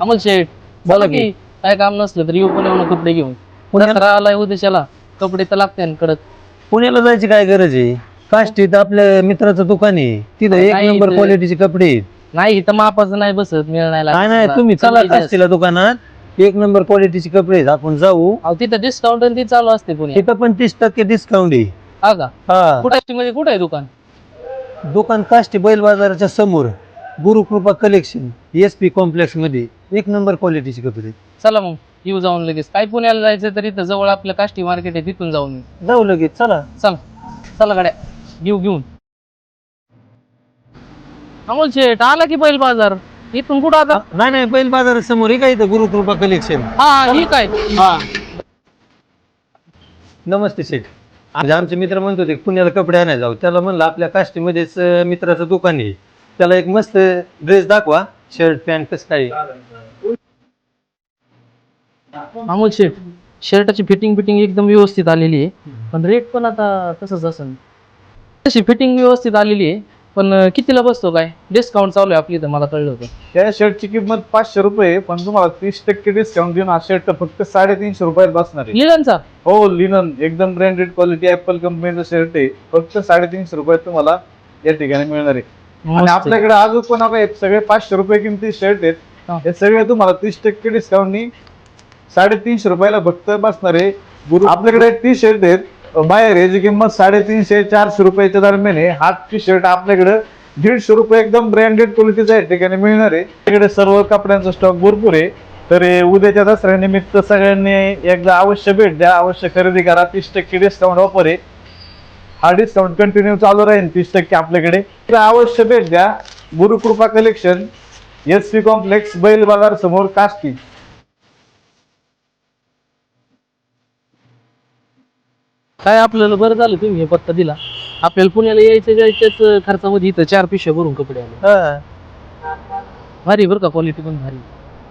अमोल शेठ बोला की. काय काम नसलं तर येऊ पुण्याहून कपडे घेऊन. पुण्याला- आलाय उद्याच्याला कपडे तर लागते कडक. पुण्याला जायची काय गरज आहे? काष्टीत आपल्या मित्राचं दुकान आहे. तिथं एक नाही, नंबर इथं- क्वालिटीचे कपडे आहेत. नाही इथं मापाचं नाही बसत मिळ नाही काय नाही लागत. तुम्ही चला जास्त. काष्टीला दुकानात. एक नंबर क्वालिटीचे कपडे आहेत. आपण जाऊ. अहो तिथं डिस्काउंट ती चालू असते पुण्यात. तिथं पण तीस टक्के डिस्काउंट आहे. हा का? हा. कुठे मध्ये कुठे आहे दुकान? दुकान काष्टी बैल बाजाराच्या समोर. गुरुकृपा कलेक्शन एस पी कॉम्प्लेक्समध्ये एक नंबर क्वालिटीचे कपडे. चला मग येऊ जाऊन लगेच. काय पुण्याला जायचं तर इथं जवळ आपलं काष्टी मार्केट आहे तिथून जाऊन येऊ. जाऊ लगेच चला. चला. चला गाड्या. घेऊ घेऊन. अमोल शेठ आला की बैल बाजार? इथून कुठं आता? नाही नाही बैल बाजारासमोर हे काय इथं गुरुकृपा कलेक्शन हा ही काय हा. नमस्ते शेठ. आमचे मित्र म्हणत होते पुण्याला कपडे आणायला जाऊ. त्याला म्हणलं आपल्या काष्टीमध्येच अं, मित्राचं दुकान आहे. त्याला एक मस्त ड्रेस दाखवा. शर्ट पॅन्ट कसं काय अमोल शेठ शर्टाची फिटिंग फिटिंग एकदम व्यवस्थित आलेली आहे. पण रेट पण आता तसंच असेल तशी फिटिंग व्यवस्थित आलेली आहे पण कितीला बसतो काय? डिस्काउंट चालू आहे आपली इथं मला कळलं होतं. या शर्टची किंमत पाचशे रुपये आहे, पण तुम्हाला तीस टक्के डिस्काउंट देऊन हा शर्ट फक्त साडेतीनशे रुपयात बसणार आहे. लिलनचा हो लिनन एकदम ब्रँडेड क्वालिटी ऍपल कंपनीचं शर्ट आहे. फक्त साडेतीनशे रुपयात तुम्हाला या ठिकाणी मिळणार आहे. आणि. आपल्याकडे अजून पण आता आहेत सगळे पाचशे रुपये किमती शर्ट आहेत. हा. सगळे तुम्हाला तीस टक्के डिस्काउंटनी साडेतीनशे रुपयाला फक्त बसणार आहे. गुरु आपल्याकडे टी शर्ट आहेत. बाहेर याची किंमत साडेतीनशे चारशे रुपयाच्या दरम्यान आहे. हा टी शर्ट आपल्याकडे दीडशे रुपये एकदम ब्रँडेड क्वालिटीचा या ठिकाणी मिळणार आहे. तिकडे सर्व कपड्यांचा स्टॉक भरपूर आहे. तर उद्याच्या दसऱ्यानिमित्त सगळ्यांनी एकदा अवश्य भेट द्या. अवश्य खरेदी करा. तीस टक्के डिस्काउंट ऑफर आहे. हा डिस्काउंट कंटिन्यू चालू राहील तीस टक्के आपल्याकडे. तर अवश्य भेट द्या. Gurukrupa collection S P complex बैल बाजार समोर काष्टी काय आपल्याला बरं झालं तुम्ही हे पत्ता दिला? आपल्याला पुण्याला यायचं जायच्याच खर्चामध्ये इथं चार पिशव्या भरून कपडे आले हा. भारी बरं का क्वालिटी पण भारी.